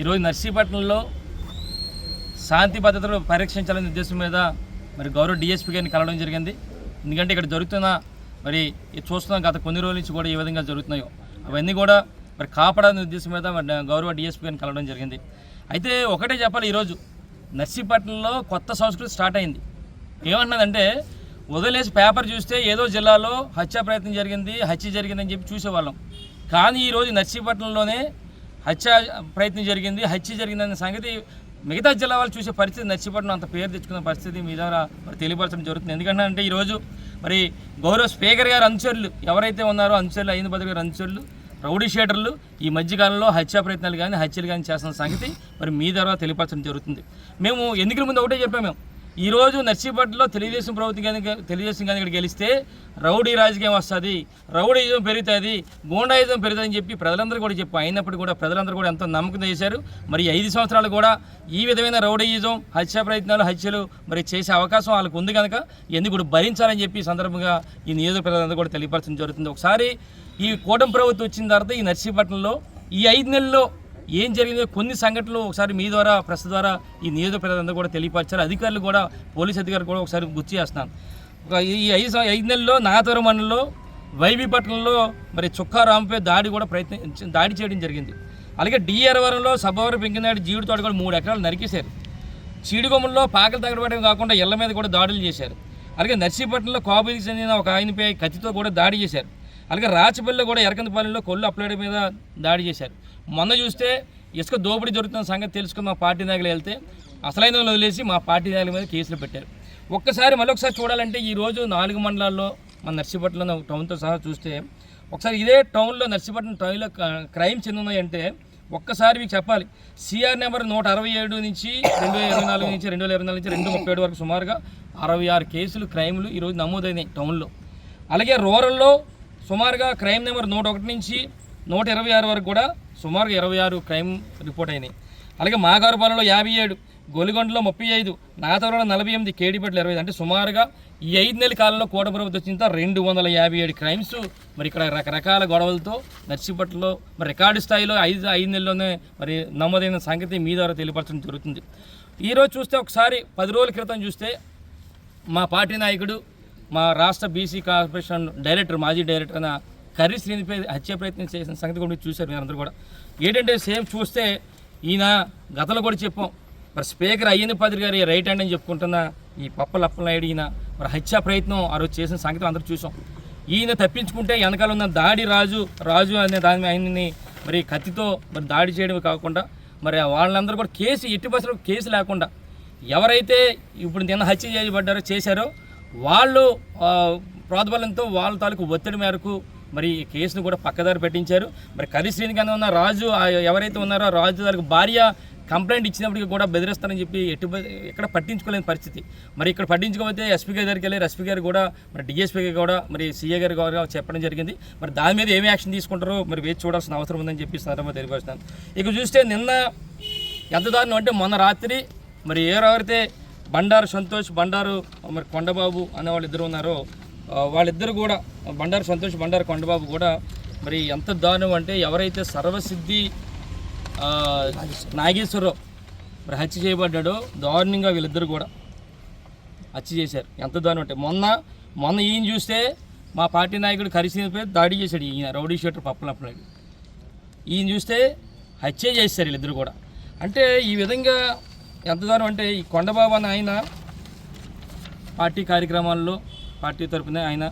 ఈరోజు నర్సీపట్నంలో శాంతి భద్రతలు పరీక్షించాలనే ఉద్దేశం మీద మరి గౌరవ డిఎస్పీ గారిని కలవడం జరిగింది. ఎందుకంటే ఇక్కడ జరుగుతున్న మరి ఇది చూస్తున్నాం గత కొన్ని రోజుల నుంచి కూడా ఏ విధంగా జరుగుతున్నాయో. అవన్నీ కూడా మరి కాపాడాలనే ఉద్దేశం మీద మరి గౌరవ డిఎస్పీ గారిని కలవడం జరిగింది. అయితే ఒకటే చెప్పాలి ఈరోజు నర్సీపట్నంలో కొత్త సంస్కృతి స్టార్ట్ అయింది. ఏమంటున్నదంటే వదిలేసి పేపర్ చూస్తే ఏదో జిల్లాలో హత్య ప్రయత్నం జరిగింది హత్య జరిగిందని చెప్పి చూసేవాళ్ళం. కానీ ఈరోజు నర్సీపట్నంలోనే హత్య ప్రయత్నం జరిగింది. హత్య జరిగిందనే సంగతి మిగతా జిల్లా వాళ్ళు చూసే పరిస్థితి నర్సీపట్నం అంత పేరు తెచ్చుకున్న పరిస్థితి మీ ద్వారా మరి తెలియపరచడం జరుగుతుంది. ఎందుకంటే అంటే ఈరోజు మరి గౌరవ స్పీకర్ గారు అనుచరులు ఎవరైతే ఉన్నారో అనుచరులు అయిన బదులు గారు అనుచరులు రౌడీ షేటర్లు ఈ మధ్యకాలంలో హత్యా ప్రయత్నాలు కానీ హత్యలు కానీ చేస్తున్న సంగతి మరి మీ ద్వారా తెలియపరచడం జరుగుతుంది. మేము ఎన్నికల ముందు ఒకటే చెప్పాము మేము. ఈరోజు నర్సీపట్నలో తెలుగుదేశం ప్రభుత్వం కనుక తెలుగుదేశం కనుక ఇక్కడ గెలిస్తే రౌడీ రాజకీయం వస్తుంది. రౌడీజం పెరుగుతుంది గూండాయిజం పెరుగుతుందని చెప్పి ప్రజలందరూ కూడా చెప్పి అయినప్పుడు కూడా ప్రజలందరూ కూడా ఎంతో నమ్మకం చేశారు. మరి ఐదు సంవత్సరాలు కూడా ఈ విధమైన రౌడీయిజం హత్య ప్రయత్నాలు హత్యలు మరి చేసే అవకాశం వాళ్ళకు ఉంది కనుక ఎందుకు కూడా భరించాలని చెప్పి సందర్భంగా ఈ నియోజక ప్రజలందరూ కూడా తెలియపరచడం జరుగుతుంది. ఒకసారి ఈ కూటమి ప్రభుత్వం వచ్చిన తర్వాత ఈ నర్సీపట్నంలో ఈ ఐదు నెలల్లో ఏం జరిగిందో కొన్ని సంఘటనలు ఒకసారి మీ ద్వారా ప్రెస్ ద్వారా ఈ నియోజక ప్రజలందరూ కూడా తెలియపరిచారు. అధికారులు కూడా పోలీస్ అధికారులు కూడా ఒకసారి గుర్తు చేస్తున్నాను ఒక ఈ ఐదు ఐదు నెలల్లో నాగతవరం మండలంలో వైబీపట్నంలో మరి చుక్కారాంపై దాడి కూడా ప్రయత్నం దాడి చేయడం జరిగింది. అలాగే డిఆర్వరంలో సభవరం పెంకినాడు జీవిడి తోట కూడా మూడు ఎకరాలు నరికేశారు. చీడిగొమ్మల్లో పాకలు తగలబడడం కాకుండా ఇళ్ళ మీద కూడా దాడులు చేశారు. అలాగే నర్సీపట్నంలో కాబీకి చెందిన ఒక ఆయనపై కత్తితో కూడా దాడి చేశారు. అలాగే రాచపల్లిలో కూడా ఎరకందపాలెంలో కొల్లు అప్లైడ్ మీద దాడి చేశారు. మొన్న చూస్తే ఇసుక దోపిడీ జరుగుతున్న సంగతి తెలుసుకుని మా పార్టీ నాయకులు వెళ్తే అసలైన వదిలేసి మా పార్టీ నాయకుల మీద కేసులు పెట్టారు. ఒక్కసారి మరొకసారి చూడాలంటే ఈ రోజు నాలుగు మండలాల్లో మన నర్సీపట్నంలో టౌన్తో సహా చూస్తే ఒకసారి ఇదే టౌన్లో నర్సీపట్నం టౌన్లో క్రైమ్ చెందున్నాయంటే ఒక్కసారి మీకు చెప్పాలి. సిఆర్ నెంబర్ నూట అరవై ఏడు నుంచి రెండు వేల ఇరవై నాలుగు నుంచి రెండు వేల ఇరవై నాలుగు నుంచి రెండు ముప్పై ఏడు వరకు సుమారుగా అరవై ఆరు కేసులు క్రైమ్లు ఈరోజు నమోదైనాయి టౌన్లో. అలాగే రూరల్లో సుమారుగా క్రైమ్ నెంబర్ నూట ఒకటి నుంచి నూట ఇరవై ఆరు వరకు కూడా సుమారుగా ఇరవై ఆరు క్రైమ్ రిపోర్ట్ అయినాయి. అలాగే మాగారుపాలెంలో యాభై ఏడు గొలిగొండలో ముప్పై ఐదు నాగతవరంలో నలభై ఎనిమిది కేడిపేటలో ఇరవై అంటే సుమారుగా ఈ ఐదు నెలల కాలంలో కోట ప్రభుత్వం వచ్చిన రెండు వందల యాభై ఏడు క్రైమ్స్. మరి ఇక్కడ రకరకాల గొడవలతో నర్సిపట్లో మరి రికార్డు స్థాయిలో ఐదు ఐదు నెలల్లోనే మరి నమోదైన సంగతి మీ ద్వారా తెలియపరచడం జరుగుతుంది. ఈరోజు చూస్తే ఒకసారి పది రోజుల క్రితం చూస్తే మా పార్టీ నాయకుడు మా రాష్ట్ర బీసీ కార్పొరేషన్ డైరెక్టర్ మాజీ డైరెక్టర్ అయిన కర్రీ శ్రీనిపై హత్య ప్రయత్నం చేసిన సంగతి కూడా మీరు చూశారు మీరందరూ కూడా. ఏంటంటే సేమ్ చూస్తే ఈయన గతంలో కూడా చెప్పాం మరి స్పీకర్ అయ్యని పాత్రి గారి రైట్ హ్యాండ్ అని చెప్పుకుంటున్న ఈ పప్ప లప్పలనాయుడు ఈయన మరి హత్యా ప్రయత్నం ఆ రోజు చేసిన సంగతి అందరూ చూసాం. ఈయన తప్పించుకుంటే వెనకాల ఉన్న దాడి రాజు రాజు అనే దాని ఆయనని ఆయన్ని మరి కత్తితో మరి దాడి చేయడమే కాకుండా మరి వాళ్ళందరూ కూడా కేసు ఎట్టి బస్సులో కేసు లేకుండా ఎవరైతే ఇప్పుడు నిన్న హత్య చేయబడ్డారో చేశారో వాళ్ళు ప్రాతిబలంతో వాళ్ళ తాలూకు ఒత్తిడి మేరకు మరి ఈ కేసును కూడా పక్కదారి పెట్టించారు. మరి కరి కింద ఉన్న రాజు ఎవరైతే ఉన్నారో రాజు తాలూకు భార్య కంప్లైంట్ ఇచ్చినప్పటికీ కూడా బెదిరిస్తారని చెప్పి ఎటు ఎక్కడ పట్టించుకోలేని పరిస్థితి. మరి ఇక్కడ పట్టించుకోకపోతే ఎస్పీ గారి దగ్గరికి వెళ్ళి ఎస్పీ గారు కూడా మరి డిఎస్పీ గారు కూడా మరి సీఏ గారు కూడా చెప్పడం జరిగింది. మరి దాని మీద ఏమి యాక్షన్ తీసుకుంటారో మరి వేచి చూడాల్సిన అవసరం ఉందని చెప్పి సందర్భంగా తెలియపరుస్తాను ఇక చూస్తే నిన్న ఎంత దారుణం అంటే మొన్న రాత్రి మరి ఎవరైతే బండారు సంతోష్ బండారు మరి కొండబాబు అనే వాళ్ళు ఇద్దరు ఉన్నారో వాళ్ళిద్దరు కూడా బండారు సంతోష్ బండారు కొండబాబు కూడా మరి ఎంత దారుణం అంటే ఎవరైతే సర్వసిద్ధి నాగేశ్వరరావు మరి హత్య చేయబడ్డాడో దారుణంగా వీళ్ళిద్దరు కూడా హత్య చేశారు. ఎంత దారుణం అంటే మొన్న మొన్న ఈయన చూస్తే మా పార్టీ నాయకుడు కరిసినపై దాడి చేశాడు ఈయన రౌడీ షీటర్ పప్పలప్పలాడు ఈయన చూస్తే హత్య చేశారు వీళ్ళిద్దరు కూడా. అంటే ఈ విధంగా ఎంత దూరం అంటే ఈ కొండబాబు అని ఆయన పార్టీ కార్యక్రమాల్లో పార్టీ తరపున ఆయన